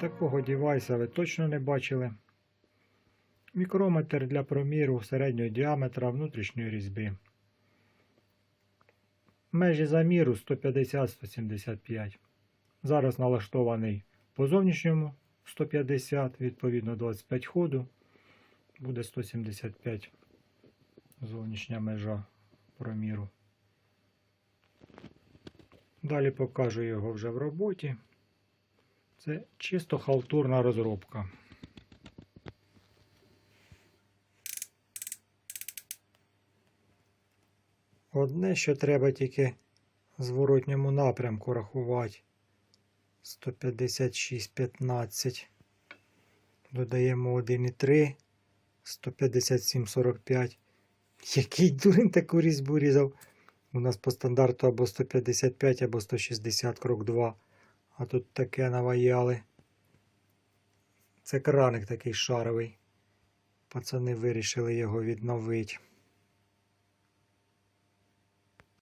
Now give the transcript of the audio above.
Такого девайса ви точно не бачили. Мікрометр для проміру середнього діаметра внутрішньої різьби. Межі заміру 150-175. Зараз налаштований по зовнішньому 150, відповідно 25 ходу. Буде 175 зовнішня межа проміру. Далі покажу його вже в роботі. Це чисто халтурна розробка. Одне, що треба тільки в зворотньому напрямку рахувати. 156,15. Додаємо 1,3. 157,45. Який дурень таку різьбу різав? У нас по стандарту або 155, або 160 крок 2. А тут таке наваяли. Це краник такий шаровий. Пацани вирішили його відновити.